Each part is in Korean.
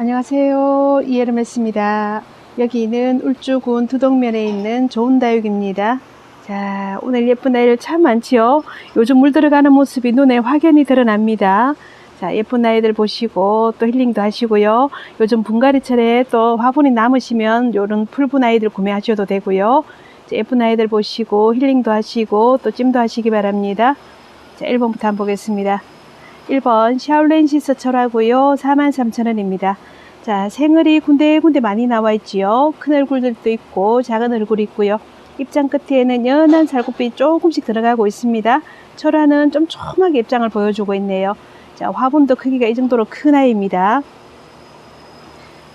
안녕하세요. 이에르메스입니다. 여기는 울주군 두동면에 있는 좋은 다육입니다. 자, 오늘 예쁜 아이들 참 많지요? 요즘 물 들어가는 모습이 눈에 확연히 드러납니다. 자, 예쁜 아이들 보시고 또 힐링도 하시고요. 요즘 분갈이철에 또 화분이 남으시면 요런 풀분 아이들 구매하셔도 되고요. 자, 예쁜 아이들 보시고 힐링도 하시고 또 찜도 하시기 바랍니다. 자, 1번부터 한번 보겠습니다. 1번 샤올렌시스 철하고요. 43,000원입니다. 자, 생얼이 군데군데 많이 나와 있지요. 큰 얼굴들도 있고 작은 얼굴이 있고요. 입장 끝에는 연한 살구빛이 조금씩 들어가고 있습니다. 철화는 좀 촘하게 입장을 보여주고 있네요. 자, 화분도 크기가 이 정도로 큰 아이입니다.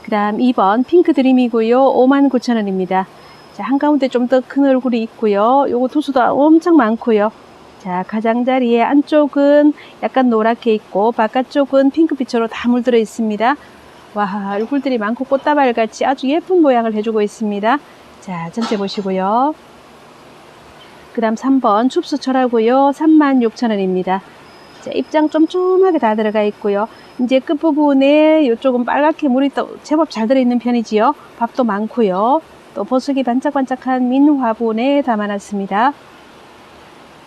그 다음 2번 핑크 드림이고요. 59,000원입니다. 자, 한가운데 좀 더 큰 얼굴이 있고요. 요거 투수도 엄청 많고요. 자, 가장자리에 안쪽은 약간 노랗게 있고 바깥쪽은 핑크빛으로 다 물들어 있습니다. 와, 얼굴들이 많고 꽃다발 같이 아주 예쁜 모양을 해주고 있습니다. 자, 전체 보시고요. 그 다음 3번 춥수철하고요. 36,000원입니다. 자, 입장 쫌쫌하게 다 들어가 있고요. 이제 끝부분에 이쪽은 빨갛게 물이 또 제법 잘 들어있는 편이지요. 밥도 많고요. 또 보석이 반짝반짝한 민 화분에 담아놨습니다.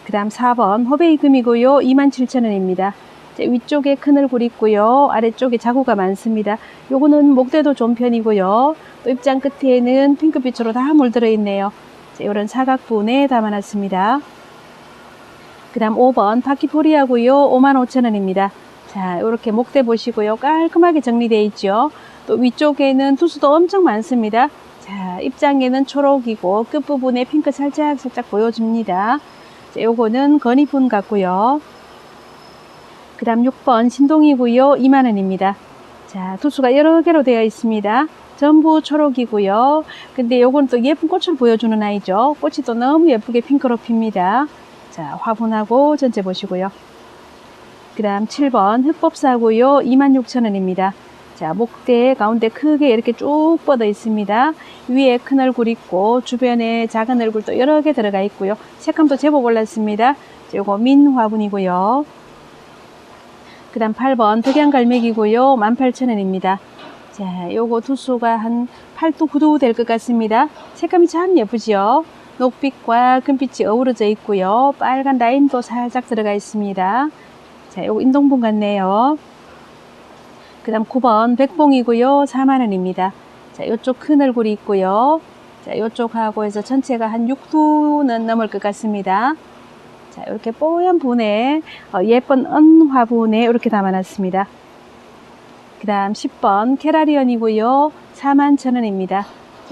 그 다음 4번 호베이금이고요. 27,000원입니다. 위쪽에 큰 얼굴 있고요. 아래쪽에 자구가 많습니다. 요거는 목대도 좋은 편이고요. 또 입장 끝에는 핑크빛으로 다 물들어 있네요. 이런 사각분에 담아놨습니다. 그 다음 5번 파키포리아고요. 55,000원입니다. 자, 이렇게 목대 보시고요. 깔끔하게 정리되어 있죠. 또 위쪽에는 투수도 엄청 많습니다. 자, 입장에는 초록이고 끝부분에 핑크 살짝 살짝 보여줍니다. 자, 요거는 건이분 같고요. 그 다음 6번 신동이고요. 2만원입니다. 자, 투수가 여러 개로 되어 있습니다. 전부 초록이고요. 근데 요건 또 예쁜 꽃을 보여주는 아이죠. 꽃이 또 너무 예쁘게 핑크로 핍니다. 자, 화분하고 전체 보시고요. 그 다음 7번 흑법사고요. 26,000원입니다. 자, 목대 가운데 크게 이렇게 쭉 뻗어 있습니다. 위에 큰 얼굴 있고 주변에 작은 얼굴도 여러 개 들어가 있고요. 색감도 제법 올랐습니다. 요거 민 화분이고요. 그 다음 8번 덕양갈매기고요. 18,000원입니다. 자, 요거 두수가 한 8두, 9두 될것 같습니다. 색감이 참 예쁘지요? 녹빛과 금빛이 어우러져 있고요. 빨간 라인도 살짝 들어가 있습니다. 자, 요거 인동분 같네요. 그 다음 9번 백봉이고요. 4만원입니다. 자, 요쪽 큰 얼굴이 있고요. 자, 요쪽하고 해서 전체가 한 6두는 넘을 것 같습니다. 자, 이렇게 뽀얀 분에 어, 예쁜 은 화분에 이렇게 담아놨습니다. 그 다음 10번 캐라리언이고요. 41,000원입니다.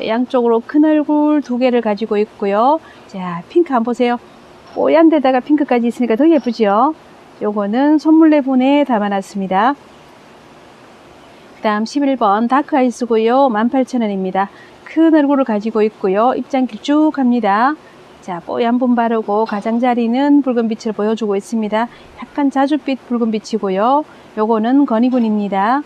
양쪽으로 큰 얼굴 두 개를 가지고 있고요. 자, 핑크 한번 보세요. 뽀얀 데다가 핑크까지 있으니까 더 예쁘죠? 요거는 선물내 분에 담아놨습니다. 그 다음 11번 다크 아이스고요. 18,000원입니다. 큰 얼굴을 가지고 있고요. 입장 길쭉합니다. 자, 뽀얀 분 바르고 가장자리는 붉은 빛을 보여주고 있습니다. 약간 자줏빛 붉은 빛이고요. 요거는 건이군입니다.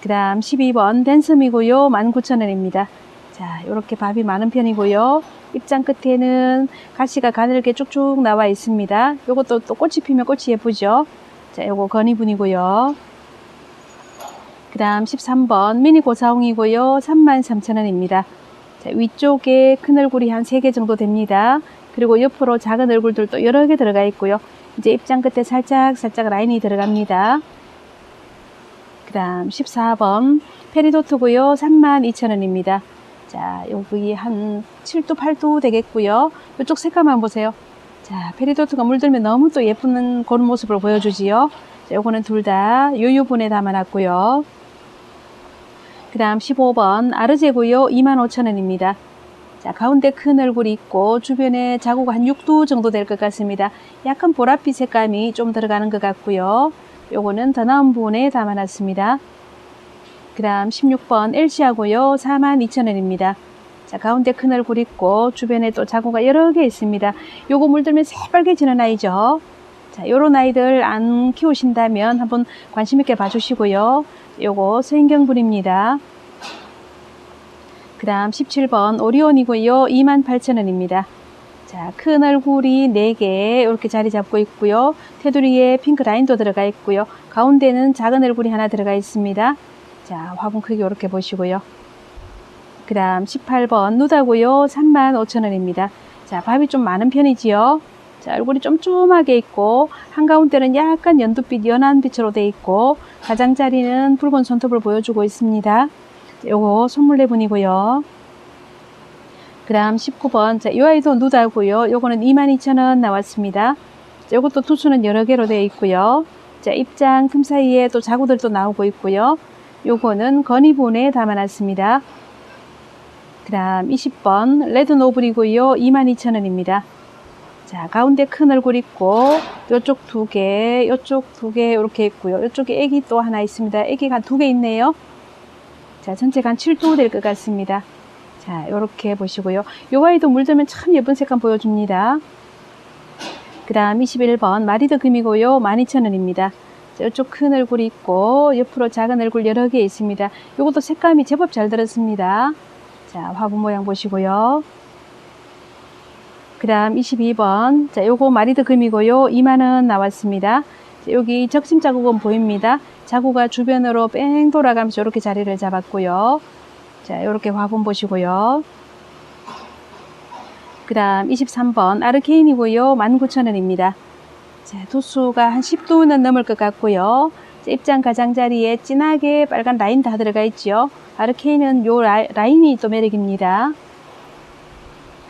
그 다음 12번 댄섬이고요. 19,000원입니다. 자, 요렇게 밥이 많은 편이고요. 입장 끝에는 가시가 가늘게 쭉쭉 나와 있습니다. 요것도 또 꽃이 피면 꽃이 예쁘죠? 자, 요거 건이분이고요. 그 다음 13번 미니 고사홍이고요. 33,000원입니다. 자, 위쪽에 큰 얼굴이 한 3개 정도 됩니다. 그리고 옆으로 작은 얼굴들도 여러 개 들어가 있고요. 이제 입장 끝에 살짝 살짝 라인이 들어갑니다. 그 다음 14번 페리도트고요. 32,000원입니다. 자, 여기 한 7도, 8도 되겠고요. 이쪽 색감 한번 보세요. 자, 페리도트가 물들면 너무 또 예쁜 그런 모습을 보여주지요. 자, 요거는 둘다 요요분에 담아놨고요. 그 다음 15번 아르제고요. 25,000원입니다. 자, 가운데 큰 얼굴이 있고 주변에 자구가 한 6두 정도 될 것 같습니다. 약간 보랏빛 색감이 좀 들어가는 것 같고요. 요거는 더 나은 부분에 담아놨습니다. 그 다음 16번 엘시하고요. 42,000원입니다. 자, 가운데 큰 얼굴 있고 주변에 또 자구가 여러 개 있습니다. 요거 물들면 새빨개지는 아이죠. 자, 요런 아이들 안 키우신다면 한번 관심 있게 봐주시고요. 요거 서인경분입니다. 그 다음 17번 오리온이고요. 28,000원입니다. 자, 큰 얼굴이 4개 이렇게 자리 잡고 있고요. 테두리에 핑크 라인도 들어가 있고요. 가운데는 작은 얼굴이 하나 들어가 있습니다. 자, 화분 크기 이렇게 보시고요. 그 다음 18번 누다고요. 35,000원입니다. 자, 밥이 좀 많은 편이지요. 자, 얼굴이 쫌쫌하게 있고 한가운데는 약간 연두빛 연한 빛으로 돼 있고 가장자리는 붉은 손톱을 보여주고 있습니다. 요거 선물 내분이고요. 그 다음 19번 자, 이 아이도 누다고요. 요거는 22,000원 나왔습니다. 자, 요것도 투수는 여러 개로 되어 있고요. 자, 입장 틈 사이에 또 자구들도 나오고 있고요. 요거는 건이본에 담아놨습니다. 그 다음 20번 레드 노블이고요. 22,000원입니다. 자, 가운데 큰 얼굴 있고, 요쪽 두 개, 요쪽 두 개, 이렇게 있고요. 요쪽에 애기 또 하나 있습니다. 애기가 두 개 있네요. 자, 전체가 한 7도 될 것 같습니다. 자, 요렇게 보시고요. 요 아이도 물들면 참 예쁜 색감 보여줍니다. 그 다음 21번 마리드 금이고요. 12,000원입니다. 자, 이쪽 큰 얼굴이 있고, 옆으로 작은 얼굴 여러 개 있습니다. 요것도 색감이 제법 잘 들었습니다. 자, 화분 모양 보시고요. 그 다음 22번. 자, 요거 마리드 금이고요. 2만원 나왔습니다. 자, 여기 적심 자국은 보입니다. 자구가 주변으로 뺑 돌아가면서 이렇게 자리를 잡았고요. 자, 요렇게 화분 보시고요. 그 다음 23번 아르케인이고요. 19,000원입니다. 자, 도수가 한 10도는 넘을 것 같고요. 자, 입장 가장자리에 진하게 빨간 라인 다 들어가 있죠. 아르케인은 요 라, 라인이 또 매력입니다.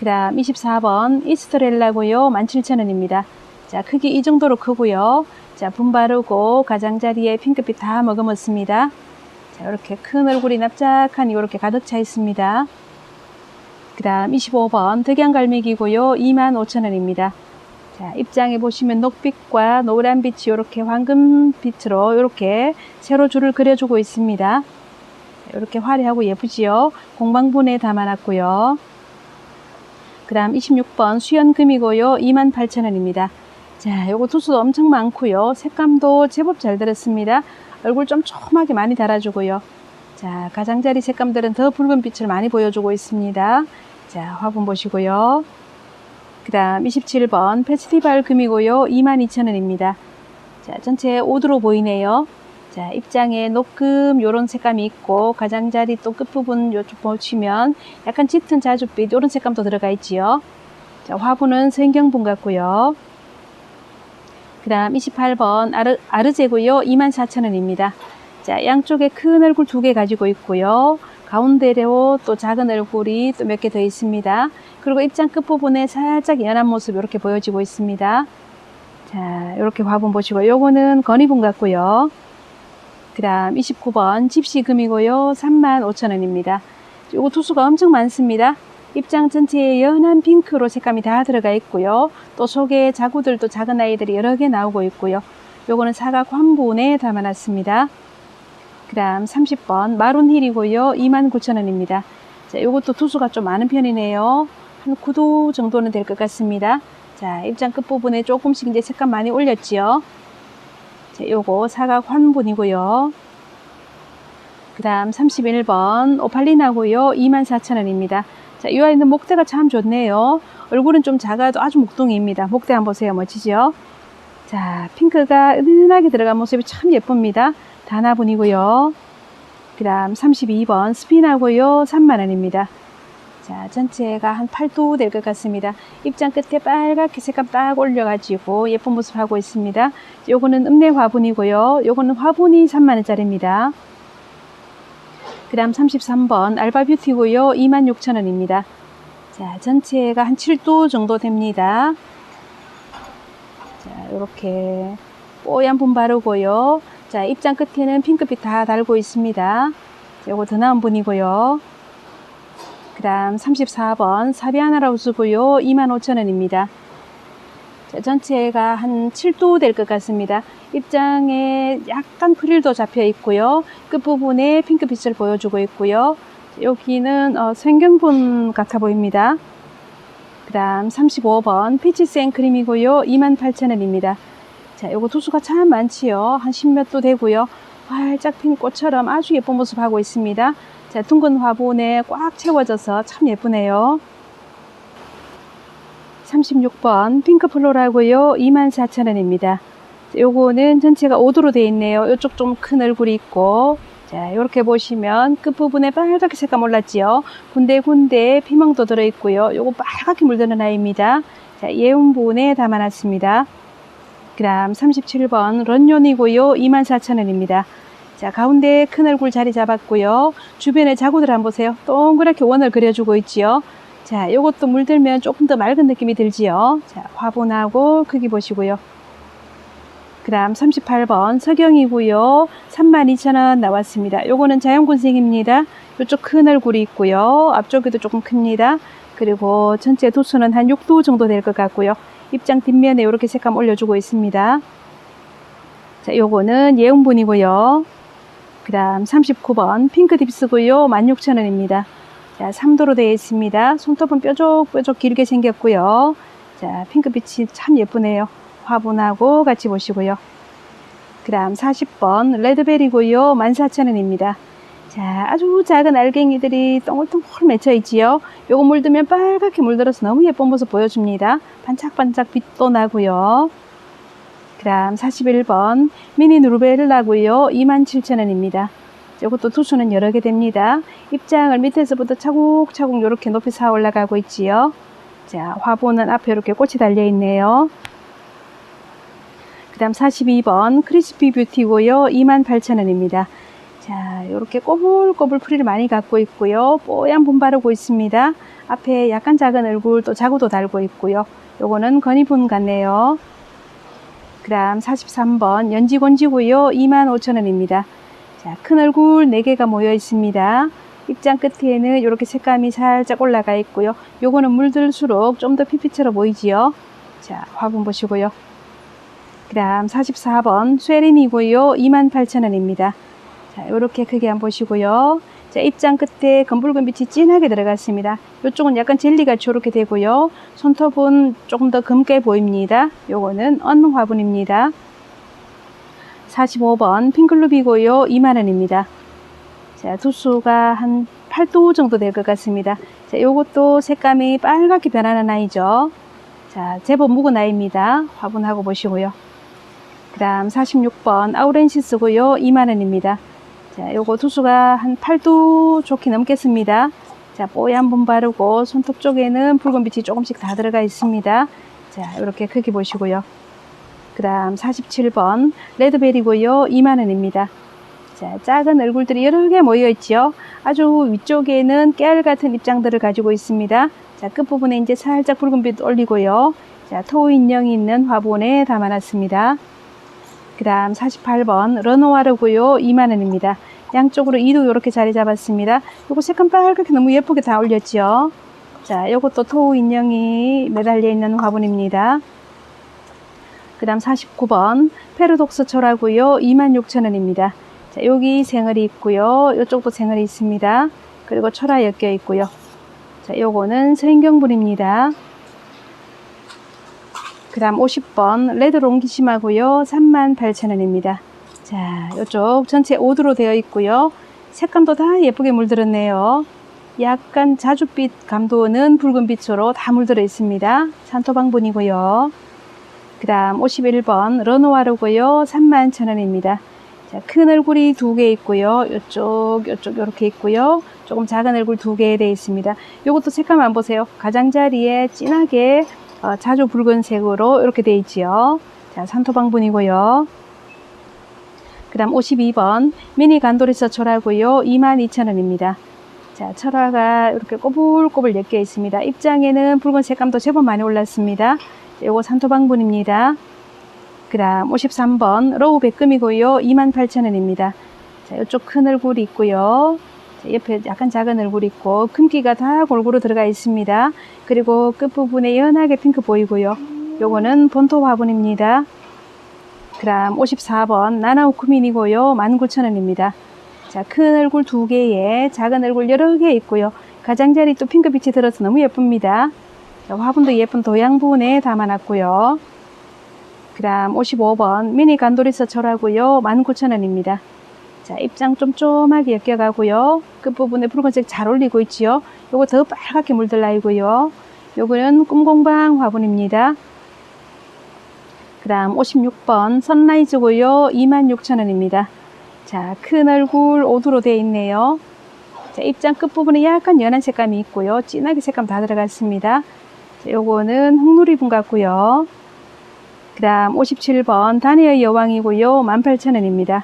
그 다음 24번 이스트렐라고요. 17,000원입니다. 자, 크기 이 정도로 크고요. 자, 분 바르고 가장자리에 핑크빛 다 머금었습니다. 자, 이렇게 큰 얼굴이 납작한 이렇게 가득 차 있습니다. 그 다음 25번 덕양갈매기고요. 25,000원입니다. 자, 입장에 보시면 녹빛과 노란빛이 이렇게 황금빛으로 이렇게 세로 줄을 그려주고 있습니다. 이렇게 화려하고 예쁘지요. 공방분에 담아놨고요. 그 다음 26번 수연금이고요. 28,000원입니다. 자, 요거 두수도 엄청 많고요. 색감도 제법 잘 들었습니다. 얼굴 좀 촘하게 많이 달아주고요. 자, 가장자리 색감들은 더 붉은 빛을 많이 보여주고 있습니다. 자, 화분 보시고요. 그 다음 27번 페스티벌 금이고요. 22,000원입니다. 자, 전체 오드로 보이네요. 자, 입장에 녹금 요런 색감이 있고 가장자리 또 끝부분 요쪽 보시면 약간 짙은 자줏빛 요런 색감도 들어가 있지요. 자, 화분은 생경분 같고요. 그 다음 28번 아르, 아르제고요. 24,000원입니다. 자, 양쪽에 큰 얼굴 두 개 가지고 있고요. 가운데로 또 작은 얼굴이 또 몇 개 더 있습니다. 그리고 입장 끝부분에 살짝 연한 모습 이렇게 보여지고 있습니다. 자, 이렇게 화분 보시고 요거는 건이분 같고요. 그 다음 29번 집시금이고요. 35,000원입니다. 요거 투수가 엄청 많습니다. 입장 전체에 연한 핑크로 색감이 다 들어가 있고요. 또 속에 자구들도 작은 아이들이 여러 개 나오고 있고요. 요거는 사각 환분에 담아놨습니다. 그 다음 30번 마룬힐이고요. 29,000원입니다. 자, 요것도 투수가 좀 많은 편이네요. 한 9도 정도는 될 것 같습니다. 자, 입장 끝부분에 조금씩 이제 색감 많이 올렸지요. 자, 요거 사각 환분이고요. 그 다음 31번 오팔리나고요. 24,000원입니다. 자, 이 아이는 목대가 참 좋네요. 얼굴은 좀 작아도 아주 목동이입니다. 목대 한번 보세요. 멋지죠? 자, 핑크가 은은하게 들어간 모습이 참 예쁩니다. 단화분이고요. 그 다음 32번 스피나고요. 3만원입니다. 자, 전체가 한 8도 될 것 같습니다. 입장 끝에 빨갛게 색감 딱 올려가지고 예쁜 모습 하고 있습니다. 요거는 읍내 화분이고요. 요거는 화분이 3만원짜리입니다. 그 다음 33번 알바 뷰티고요. 26,000원입니다. 자, 전체가 한 7도 정도 됩니다. 자, 요렇게 뽀얀 분 바르고요. 자, 입장 끝에는 핑크빛 다 달고 있습니다. 요거 더 나은 분이고요. 그 다음 34번 사비아나라우스고요. 25,000원입니다. 자, 전체가 한 7도 될 것 같습니다. 입장에 약간 프릴도 잡혀 있고요. 끝부분에 핑크빛을 보여주고 있고요. 여기는 어, 생경분 같아 보입니다. 그 다음 35번 피치 생크림이고요. 28,000원입니다. 자, 요거 두수가 참 많지요. 한 10몇 도 되고요. 활짝 핀 꽃처럼 아주 예쁜 모습 하고 있습니다. 자, 둥근 화분에 꽉 채워져서 참 예쁘네요. 36번 핑크 플로라고요. 24,000원입니다. 요거는 전체가 5도로 되어 있네요. 이쪽 좀 큰 얼굴이 있고 자, 이렇게 보시면 끝부분에 빨갛게 색감 올랐지요. 군데군데 피멍도 들어있고요. 요거 빨갛게 물드는 아이입니다. 자, 예운분에 담아놨습니다. 그 다음 37번 런년이고요. 24,000원입니다. 자, 가운데 큰 얼굴 자리 잡았고요. 주변에 자구들 한번 보세요. 동그랗게 원을 그려주고 있지요. 자, 요것도 물들면 조금 더 맑은 느낌이 들지요. 자, 화분하고 크기 보시고요. 그 다음 38번 서경이고요. 32,000원 나왔습니다. 요거는 자연군생입니다. 요쪽 큰 얼굴이 있고요. 앞쪽에도 조금 큽니다. 그리고 전체 도수는 한 6도 정도 될 것 같고요. 입장 뒷면에 이렇게 색감 올려주고 있습니다. 자, 요거는 예운분이고요. 그 다음 39번 핑크 딥스고요. 16,000원입니다. 자, 3도로 되어 있습니다. 손톱은 뾰족뾰족 길게 생겼고요. 자, 핑크빛이 참 예쁘네요. 화분하고 같이 보시고요. 그 다음 40번 레드베리고요. 14,000원입니다. 자, 아주 작은 알갱이들이 동글동글 맺혀 있지요. 요거 물들면 빨갛게 물들어서 너무 예쁜 모습 보여줍니다. 반짝반짝 빛도 나고요. 그 다음 41번 미니 누르벨라고요. 27,000원입니다. 이것도 투수는 여러 개 됩니다. 입장을 밑에서부터 차곡차곡 이렇게 높이 사 올라가고 있지요. 자, 화분은 앞에 이렇게 꽃이 달려 있네요. 그 다음 42번 크리스피 뷰티고요. 28,000원입니다. 자, 이렇게 꼬불꼬불 풀이를 많이 갖고 있고요. 뽀얀 분 바르고 있습니다. 앞에 약간 작은 얼굴 또 자구도 달고 있고요. 요거는 건이분 같네요. 그 다음 43번 연지곤지고요. 25,000원입니다. 자, 큰 얼굴 4개가 모여 있습니다. 입장 끝에는 이렇게 색감이 살짝 올라가 있고요. 요거는 물들수록 좀 더 피피처럼 보이지요. 자, 화분 보시고요. 그 다음 44번 쇠린이고요. 28,000원입니다. 자, 이렇게 크게 한번 보시고요. 자, 입장 끝에 검붉은 빛이 진하게 들어갔습니다. 이쪽은 약간 젤리같이 이렇게 되고요. 손톱은 조금 더 검게 보입니다. 요거는 언 화분입니다. 45번 핑클루비고요. 2만원입니다. 자, 두수가 한 8도 정도 될 것 같습니다. 자, 요것도 색감이 빨갛게 변하는 아이죠. 자, 제법 묵은 아이입니다. 화분하고 보시고요. 그 다음 46번 아우렌시스고요. 2만원입니다. 자, 요거 두수가 한 8도 좋게 넘겠습니다. 자, 뽀얀 분 바르고 손톱 쪽에는 붉은 빛이 조금씩 다 들어가 있습니다. 자, 이렇게 크게 보시고요. 그 다음 47번 레드베리고요. 2만원입니다. 자, 작은 얼굴들이 여러 개 모여 있죠. 아주 위쪽에는 깨알 같은 입장들을 가지고 있습니다. 자, 끝부분에 이제 살짝 붉은 빛 올리고요. 자, 토우 인형이 있는 화분에 담아놨습니다. 그 다음 48번 러노와르고요 2만원입니다. 양쪽으로 2도 이렇게 자리 잡았습니다. 요거 색감 빨갛게 너무 예쁘게 다 올렸죠 자 요것도 토우 인형이 매달려 있는 화분입니다. 그 다음 49번 페르독스초라고요 26,000원입니다. 자 여기 생얼이 있고요. 요쪽도 생얼이 있습니다. 그리고 초라 엮여 있고요. 자 요거는 서인경분입니다 그 다음 50번 레드 롱기심하고요. 38,000원입니다. 자 이쪽 전체 5두로 되어 있고요. 색감도 다 예쁘게 물들었네요. 약간 자줏빛 감도는 붉은 빛으로 다 물들어 있습니다. 산토방분이고요. 그 다음 51번 러노와르고요. 31,000원입니다. 자, 큰 얼굴이 두 개 있고요. 이쪽 이쪽 이렇게 있고요. 조금 작은 얼굴 두 개 되어 있습니다. 이것도 색감 안 보세요. 가장자리에 진하게 어, 자주 붉은색으로 이렇게 되어 있지요. 자, 산토방분이고요. 그 다음 52번 미니 간도리서 철화고요. 22,000원입니다. 자, 철화가 이렇게 꼬불꼬불 엮여 있습니다. 입장에는 붉은 색감도 제법 많이 올랐습니다. 요거 산토방분입니다. 그 다음 53번 로우 백금이고요. 28,000원입니다. 자, 이쪽 큰 얼굴이 있고요. 옆에 약간 작은 얼굴 있고 금기가 다 골고루 들어가 있습니다. 그리고 끝부분에 연하게 핑크 보이고요. 요거는 본토 화분입니다. 그 다음 54번 나나우쿠민이고요. 19,000원입니다. 자, 큰 얼굴 두 개에 작은 얼굴 여러 개 있고요. 가장자리 또 핑크빛이 들어서 너무 예쁩니다. 자, 화분도 예쁜 도양분에 담아놨고요. 그 다음 55번 미니 간도리서 철하고요. 19,000원입니다. 자, 입장 좀 쪼하게 엮여가고요. 끝부분에 붉은색 잘 올리고 있지요. 요거 더 빨갛게 물들 나이고요. 요거는 꿈공방 화분입니다. 그 다음 56번 선라이즈고요. 26,000원입니다. 자, 큰 얼굴 오두로 되어 있네요. 자, 입장 끝부분에 약간 연한 색감이 있고요. 진하게 색감 다 들어갔습니다. 자, 요거는 흑누리분 같고요. 그 다음 57번 다니엘 여왕이고요. 18,000원입니다.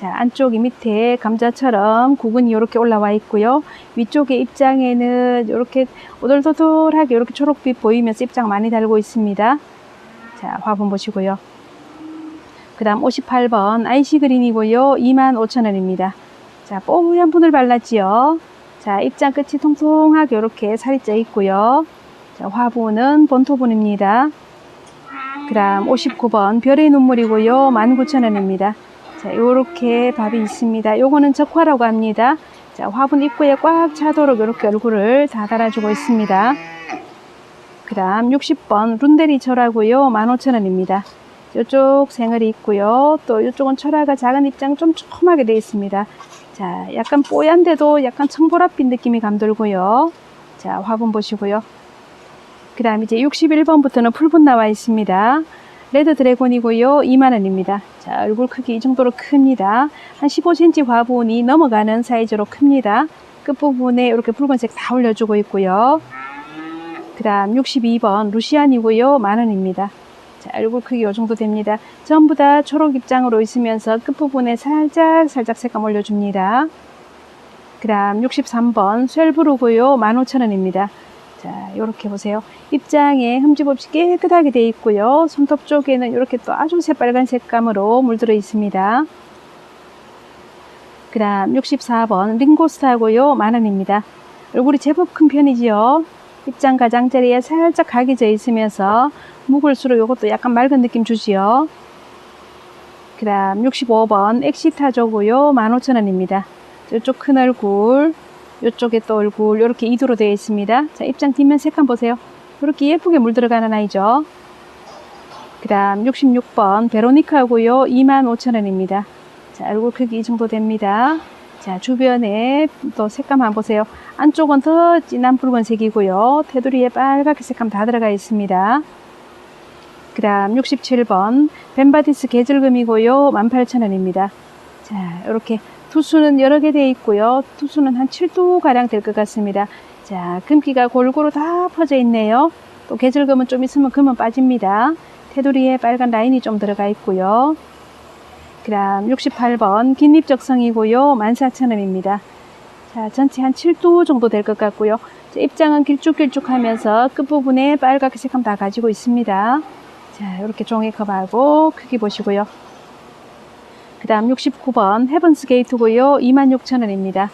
자, 안쪽이 밑에 감자처럼 구근이 이렇게 올라와 있고요. 위쪽에 입장에는 이렇게 오돌도돌하게 이렇게 초록빛 보이면서 입장 많이 달고 있습니다. 자, 화분 보시고요. 그 다음 58번 아이시 그린이고요. 25,000원입니다. 자, 뽀얀 분을 발랐지요. 자, 입장 끝이 통통하게 이렇게 살이 쪄 있고요. 자, 화분은 본토분입니다. 그 다음 59번 별의 눈물이고요. 19,000원입니다. 자, 요렇게 밥이 있습니다. 요거는 적화라고 합니다. 자, 화분 입구에 꽉 차도록 이렇게 얼굴을 다 달아주고 있습니다. 그 다음 60번 룬데리 철하고요. 15,000원입니다. 이쪽 생얼이 있고요. 또 이쪽은 철화가 작은 입장 좀 촘하게 되어 있습니다. 자, 약간 뽀얀데도 약간 청보랏빛 느낌이 감돌고요. 자, 화분 보시고요. 그 다음 이제 61번부터는 풀분 나와 있습니다. 레드 드래곤이고요. 2만원입니다. 자, 얼굴 크기 이 정도로 큽니다. 한 15cm 화분이 넘어가는 사이즈로 큽니다. 끝부분에 이렇게 붉은색 다 올려주고 있고요. 그 다음 62번 루시안이고요. 만원입니다. 자, 얼굴 크기 이 정도 됩니다. 전부 다 초록 입장으로 있으면서 끝부분에 살짝 살짝 색감 올려줍니다. 그 다음 63번 쉘브루고요. 15,000원입니다. 자, 이렇게 보세요. 입장에 흠집 없이 깨끗하게 되어 있고요. 손톱 쪽에는 이렇게 또 아주 새빨간 색감으로 물들어 있습니다. 그 다음 64번 링고스타고요. 만원입니다. 얼굴이 제법 큰 편이지요. 입장 가장자리에 살짝 각이 져 있으면서 묵을수록 이것도 약간 맑은 느낌 주지요. 그 다음 65번 엑시타조고요. 15,000원입니다. 이쪽 큰 얼굴, 이쪽에 또 얼굴 이렇게 이두로 되어 있습니다. 자, 입장 뒷면 색감 보세요. 이렇게 예쁘게 물 들어가는 아이죠. 그 다음 66번 베로니카고요. 25,000원입니다. 자, 얼굴 크기 이 정도 됩니다. 자, 주변에 또 색감 한번 보세요. 안쪽은 더 진한 붉은색이고요. 테두리에 빨갛게 색감 다 들어가 있습니다. 그 다음 67번 벤바디스 계절금이고요. 18,000원입니다. 자, 이렇게 투수는 여러 개 되어 있고요. 투수는 한 7두 가량 될 것 같습니다. 자, 금기가 골고루 다 퍼져 있네요. 또 계절금은 좀 있으면 금은 빠집니다. 테두리에 빨간 라인이 좀 들어가 있고요. 그 다음 68번 긴립적성이고요. 14,000원입니다. 자, 전체 한 7두 정도 될 것 같고요. 자, 입장은 길쭉길쭉하면서 끝부분에 빨갛게 색감 다 가지고 있습니다. 자, 이렇게 종이컵하고 크기 보시고요. 그 다음 69번 헤븐스 게이트고요. 26,000원입니다.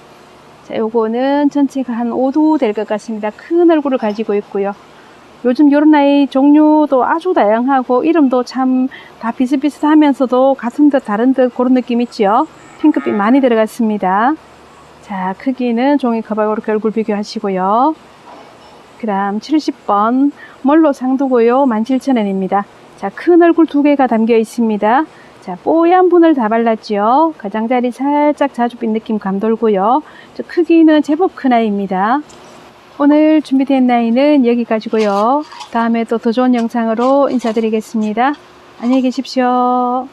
자, 요거는 전체가 한 5두 될것 같습니다. 큰 얼굴을 가지고 있고요. 요즘 요런 아이 종류도 아주 다양하고 이름도 참 다 비슷비슷하면서도 같은 듯 다른 듯 그런 느낌 있죠. 핑크빛 많이 들어갔습니다. 자, 크기는 종이컵하고 이렇게 얼굴 비교하시고요. 그 다음 70번 멀로 상두고요. 17,000원입니다. 자, 큰 얼굴 두 개가 담겨 있습니다. 자, 뽀얀 분을 다 발랐죠. 가장자리 살짝 자주빛 느낌 감돌고요. 저 크기는 제법 큰 아이입니다. 오늘 준비된 나이는 여기까지고요. 다음에 또 더 좋은 영상으로 인사드리겠습니다. 안녕히 계십시오.